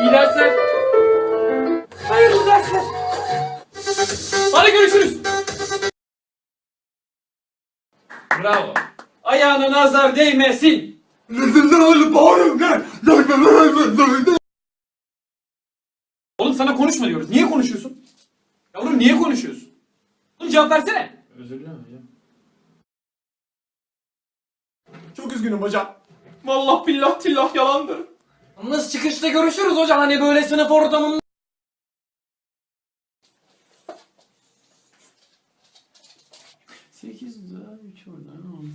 İyi dersler. Hayırlı dersler. Hadi görüşürüz. Bravo. Ayağına nazar değmesin. Oğlum sana konuşma diyoruz. Niye konuşuyorsun? Yavrum niye konuşuyorsun? Oğlum cevap versene. Özür dilerim hocam. Çok üzgünüm hocam. Vallahi billah tillah yalandır. Yalnız çıkışta görüşürüz hocam hani böyle sınıf ortamında. Sekiz daha üç oradan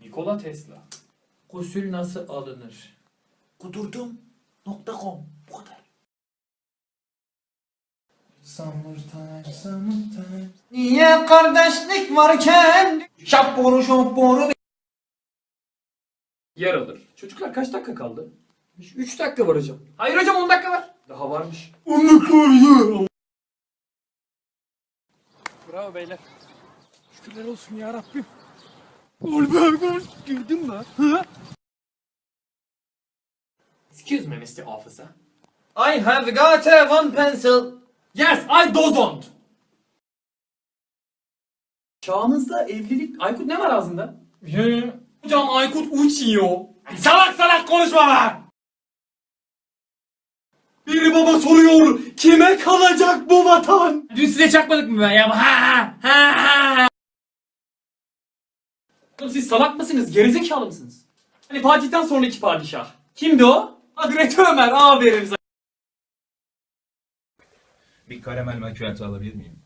Nikola Tesla. Gusül nasıl alınır? Kudurdum.com Bu kadar. Summertime, summertime. Niye kardeşlik varken? Şapboru şapboru. Yer alır. Çocuklar kaç dakika kaldı? 3 dakika var hocam. Hayır hocam 10 dakika var. Daha varmış. Bravo beyler. Şükürler olsun ya Rabbim. Gol be gol. Girdin mi? Hı? Excuse me Mr. Officer. I have got a one pencil. Yes, I don't. Çağımızda evlilik... Aykut ne var ağzında? Hocam Aykut uçuyor. Salak salak konuşma be! Bir baba soruyor, kime kalacak bu vatan? Dün size çakmadık mı ben ya? Ha ha ha! Oğlum siz salak mısınız? Gerizekalı mısınız? Hani Fatih'ten sonraki padişah. Kimdi o? Hazreti Ömer. Aferin sana. Bir karamel macchiato alabilir miyim?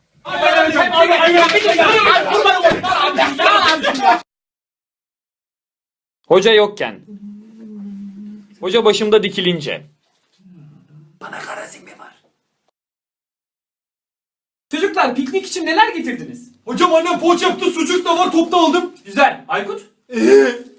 Hoca yokken. Hoca başımda dikilince. Bana karazin mi var? Çocuklar piknik için neler getirdiniz? Hocam annem poğaça yaptı sucuk da var topta aldım. Güzel. Aykut?